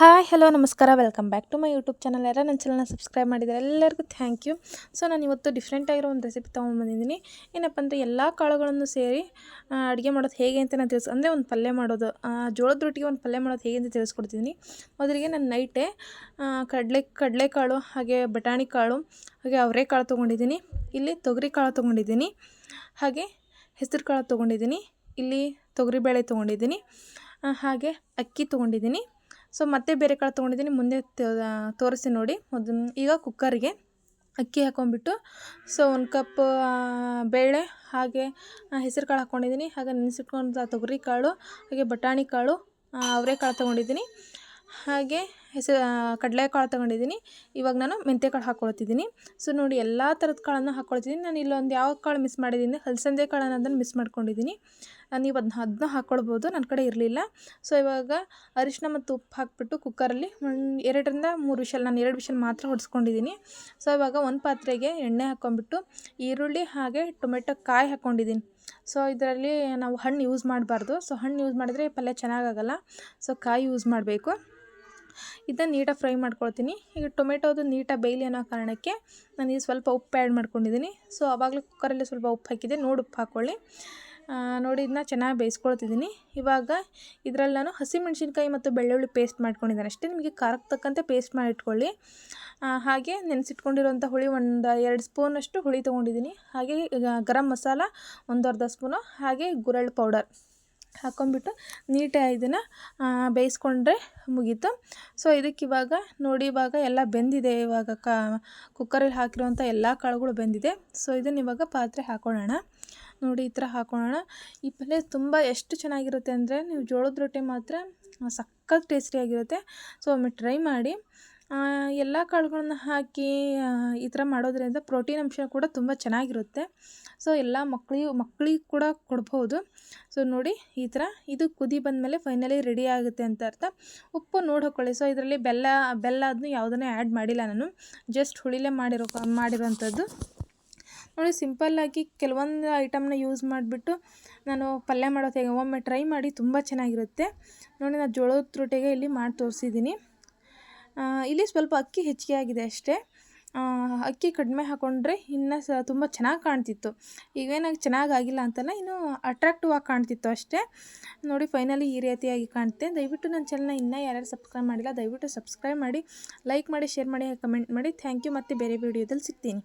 Hi, hello, ನಮಸ್ಕಾರ. Welcome back to my YouTube channel ಯಾರು ನನ್ನ ಚಾನಲ್ನ ಸಬ್ಸ್ಕ್ರೈಬ್ ಮಾಡಿದ್ದಾರೆ ಎಲ್ಲರಿಗೂ ಥ್ಯಾಂಕ್ ಯು ಸೊ ನಾನು ಇವತ್ತು ಡಿಫ್ರೆಂಟ್ ಆಗಿರೋ ಒಂದು ರೆಸಿಪಿ ತೊಗೊಂಡ್ಬಂದಿದ್ದೀನಿ ಏನಪ್ಪ ಅಂದರೆ ಎಲ್ಲ ಕಾಳುಗಳನ್ನು ಸೇರಿ ಅಡುಗೆ ಮಾಡೋದು ಹೇಗೆ ಅಂತ ನಾನು ತಿಳಿಸ್, ಅಂದರೆ ಒಂದು ಪಲ್ಯ ಮಾಡೋದು ಜೋಳದ ರೊಟ್ಟಿಗೆ ಒಂದು ಪಲ್ಯ ಮಾಡೋದು ಹೇಗೆ ಅಂತ ತಿಳಿಸ್ಕೊಡ್ತಿದ್ದೀನಿ ಮೊದಲಿಗೆ ನಾನು ನೈಟೇ ಕಡಲೆ ಕಡಲೆಕಾಳು ಹಾಗೆ ಬಟಾಣಿ ಕಾಳು, ಹಾಗೆ ಅವರೆಕಾಳು ತೊಗೊಂಡಿದ್ದೀನಿ ಇಲ್ಲಿ ತೊಗರಿ ಕಾಳು ತೊಗೊಂಡಿದ್ದೀನಿ ಹಾಗೆ ಹೆಸರು ಕಾಳು ತೊಗೊಂಡಿದ್ದೀನಿ ಇಲ್ಲಿ ತೊಗರಿಬೇಳೆ ತೊಗೊಂಡಿದ್ದೀನಿ ಹಾಗೆ ಅಕ್ಕಿ ತೊಗೊಂಡಿದ್ದೀನಿ ಸೊ ಮತ್ತೆ ಬೇರೆ ಕಡೆ ತೊಗೊಂಡಿದ್ದೀನಿ. ಮುಂದೆ ತೋರಿಸಿ ನೋಡಿ. ಮೊದಲು ಈಗ ಕುಕ್ಕರ್ಗೆ ಅಕ್ಕಿ ಹಾಕೊಂಡ್ಬಿಟ್ಟು ಸೊ ಒಂದು ಕಪ್ ಬೇಳೆ, ಹಾಗೆ ಹೆಸರು ಕಾಳು ಹಾಕ್ಕೊಂಡಿದ್ದೀನಿ ಹಾಗೆ ನೆನೆಸಿಟ್ಕೊಂಡ ತೊಗರಿ ಕಾಳು, ಹಾಗೆ ಬಟಾಣಿ ಕಾಳು ಅವರೆಕಾಳು ತೊಗೊಂಡಿದ್ದೀನಿ. ಹಾಗೆ ಹೆಸರು ಕಡಲೆಕಾಳು ತೊಗೊಂಡಿದ್ದೀನಿ. ಇವಾಗ ನಾನು ಮೆಂತ್ಯಕಾಳು ಹಾಕ್ಕೊಳ್ತಿದ್ದೀನಿ. ಸೊ ನೋಡಿ ಎಲ್ಲ ಥರದ ಕಾಳನ್ನು ಹಾಕ್ಕೊಳ್ತಿದ್ದೀನಿ. ನಾನು ಇಲ್ಲೊಂದು ಯಾವ ಕಾಳು ಮಿಸ್ ಮಾಡಿದ್ದೀನಿ ಹಲಸಂದೆ ಕಾಳು ಅನ್ನೋದನ್ನು ಮಿಸ್ ಮಾಡ್ಕೊಂಡಿದ್ದೀನಿ. ನೀವು ಅದನ್ನ ಅದನ್ನ ಹಾಕ್ಕೊಳ್ಬೋದು. ನನ್ನ ಕಡೆ ಇರಲಿಲ್ಲ. ಸೊ ಇವಾಗ ಅರಿಶಿನ ಮತ್ತು ಉಪ್ಪು ಹಾಕ್ಬಿಟ್ಟು ಕುಕ್ಕರಲ್ಲಿ ಒಂದು ಎರಡರಿಂದ ಮೂರು ವಿಷಲ್, ನಾನು ಎರಡು ವಿಷಲ್ ಮಾತ್ರ ಹೊಡ್ಸ್ಕೊಂಡಿದ್ದೀನಿ ಸೊ ಇವಾಗ ಒಂದು ಪಾತ್ರೆಗೆ ಎಣ್ಣೆ ಹಾಕ್ಕೊಂಡ್ಬಿಟ್ಟು ಈರುಳ್ಳಿ ಹಾಗೆ ಟೊಮೆಟೊ ಕಾಯಿ ಹಾಕ್ಕೊಂಡಿದ್ದೀನಿ. ಸೊ ಇದರಲ್ಲಿ ನಾವು ಹಣ್ಣು ಯೂಸ್ ಮಾಡಬಾರ್ದು. ಸೊ ಹಣ್ಣು ಯೂಸ್ ಮಾಡಿದರೆ ಪಲ್ಯ ಚೆನ್ನಾಗಾಗಲ್ಲ ಸೊ ಕಾಯಿ ಯೂಸ್ ಮಾಡಬೇಕು. ಇದನ್ನು ನೀಟಾಗಿ ಫ್ರೈ ಮಾಡ್ಕೊಳ್ತೀನಿ. ಈಗ ಟೊಮೆಟೊದು ನೀಟಾಗಿ ಬೇಯಲಿ ಅನ್ನೋ ಕಾರಣಕ್ಕೆ ನಾನು ಈಗ ಸ್ವಲ್ಪ ಉಪ್ಪು ಆ್ಯಡ್ ಮಾಡ್ಕೊಂಡಿದ್ದೀನಿ ಸೊ ಆವಾಗಲೇ ಕುಕ್ಕರಲ್ಲಿ ಸ್ವಲ್ಪ ಉಪ್ಪು ಹಾಕಿದೆ ನೋಡಿ ಉಪ್ಪು ಹಾಕ್ಕೊಳ್ಳಿ ನೋಡಿ ಇದನ್ನ ಚೆನ್ನಾಗಿ ಬೇಯಿಸ್ಕೊಳ್ತಿದ್ದೀನಿ ಇವಾಗ ಇದರಲ್ಲಿ ನಾನು ಹಸಿಮೆಣ್ಸಿನ್ಕಾಯಿ ಮತ್ತು ಬೆಳ್ಳುಳ್ಳಿ ಪೇಸ್ಟ್ ಮಾಡ್ಕೊಂಡಿದ್ದೇನೆ ಅಷ್ಟೇ ನಿಮಗೆ ಖಾರಕ್ಕೆ ತಕ್ಕಂತೆ ಪೇಸ್ಟ್ ಮಾಡಿಟ್ಕೊಳ್ಳಿ ಹಾಗೆ ನೆನೆಸಿಟ್ಕೊಂಡಿರೋಂಥ ಹುಳಿ ಒಂದು ಎರಡು ಸ್ಪೂನಷ್ಟು ಹುಳಿ ತೊಗೊಂಡಿದ್ದೀನಿ ಹಾಗೆ ಗರಂ ಮಸಾಲ ಒಂದು ಅರ್ಧ ಸ್ಪೂನು ಹಾಗೆ ಗುರಳ್ ಪೌಡರ್ ಹಾಕ್ಕೊಂಬಿಟ್ಟು ನೀಟಾಗಿ ಇದನ್ನು ಬೇಯಿಸ್ಕೊಂಡ್ರೆ ಮುಗೀತು. ಸೊ ಇದಕ್ಕೆ ಇವಾಗ ನೋಡಿ, ಇವಾಗ ಎಲ್ಲ ಬೆಂದಿದೆ. ಇವಾಗ ಕ, ಕುಕ್ಕರಲ್ಲಿ ಹಾಕಿರುವಂಥ ಎಲ್ಲ ಕಾಳುಗಳು ಬೆಂದಿದೆ. ಸೊ ಇದನ್ನು ಇವಾಗ ಪಾತ್ರೆ ಹಾಕೊಳ್ಳೋಣ. ನೋಡಿ, ಈ ಥರ ಹಾಕೊಳ್ಳೋಣ. ಈ ಪಲ್ಯ ತುಂಬ ಎಷ್ಟು ಚೆನ್ನಾಗಿರುತ್ತೆ ಅಂದರೆ, ನೀವು ಜೋಳದ ರೊಟ್ಟಿ ಮಾತ್ರ ಸಖತ್ ಟೇಸ್ಟಿಯಾಗಿರುತ್ತೆ. ಸೊ ಒಮ್ಮೆ ಟ್ರೈ ಮಾಡಿ. ಎಲ್ಲ ಕಾಳುಗಳನ್ನ ಹಾಕಿ ಈ ಥರ ಮಾಡೋದರಿಂದ ಪ್ರೋಟೀನ್ ಅಂಶ ಕೂಡ ತುಂಬ ಚೆನ್ನಾಗಿರುತ್ತೆ. ಸೊ ಎಲ್ಲ ಮಕ್ಕಳಿಗೂ ಮಕ್ಕಳಿಗೆ ಕೂಡ ಕೊಡ್ಬೋದು. ಸೊ ನೋಡಿ ಈ ಥರ ಇದು ಕುದಿ ಬಂದಮೇಲೆ ಫೈನಲಿ ರೆಡಿ ಆಗುತ್ತೆ ಅಂತ ಅರ್ಥ. ಉಪ್ಪು ನೋಡಿ ಹಾಕ್ಕೊಳ್ಳಿ ಸೊ ಇದರಲ್ಲಿ ಬೆಲ್ಲ ಬೆಲ್ಲ ಅದನ್ನು ಯಾವುದನ್ನೇ ಆ್ಯಡ್ ಮಾಡಿಲ್ಲ ನಾನು. ಜಸ್ಟ್ ಹುಳಿಲೇ ಮಾಡಿರೋ ಮಾಡಿರೋವಂಥದ್ದು ನೋಡಿ ಸಿಂಪಲ್ಲಾಗಿ ಕೆಲವೊಂದು ಐಟಮ್ನ ಯೂಸ್ ಮಾಡಿಬಿಟ್ಟು ನಾನು ಪಲ್ಯ ಮಾಡೋದು ಹೇಗೆ ಒಮ್ಮೆ ಟ್ರೈ ಮಾಡಿ ತುಂಬ ಚೆನ್ನಾಗಿರುತ್ತೆ. ನೋಡಿ ನಾನು ಜೋಳದ ರೊಟ್ಟಿಗೆ ಇಲ್ಲಿ ಮಾಡಿ ತೋರಿಸಿದ್ದೀನಿ ಇಲ್ಲಿ ಸ್ವಲ್ಪ ಅಕ್ಕಿ ಹೆಚ್ಚಿಗೆ ಆಗಿದೆ ಅಷ್ಟೇ. ಅಕ್ಕಿ ಕಡಿಮೆ ಹಾಕ್ಕೊಂಡ್ರೆ ಇನ್ನೂ ಸ ತುಂಬ ಚೆನ್ನಾಗಿ ಕಾಣ್ತಿತ್ತು. ಈಗೇನಾಗಿ ಚೆನ್ನಾಗಾಗಿಲ್ಲ ಅಂತಲ್ಲ, ಇನ್ನೂ ಅಟ್ರಾಕ್ಟಿವ್ ಆಗಿ ಕಾಣ್ತಿತ್ತು ಅಷ್ಟೇ. ನೋಡಿ ಫೈನಲಿ ಈ ರೀತಿಯಾಗಿ ಕಾಣುತ್ತೆ ದಯವಿಟ್ಟು ನನ್ನ ಚಾನಲ್ನ ಇನ್ನೂ ಯಾರ್ಯಾರು ಸಬ್ಸ್ಕ್ರೈಬ್ ಮಾಡಿಲ್ಲ, ದಯವಿಟ್ಟು ಸಬ್ಸ್ಕ್ರೈಬ್ ಮಾಡಿ ಲೈಕ್ ಮಾಡಿ ಶೇರ್ ಮಾಡಿ ಕಮೆಂಟ್ ಮಾಡಿ. ಥ್ಯಾಂಕ್ ಯು ಮತ್ತು ಬೇರೆ ವೀಡಿಯೋದಲ್ಲಿ ಸಿಗ್ತೀನಿ.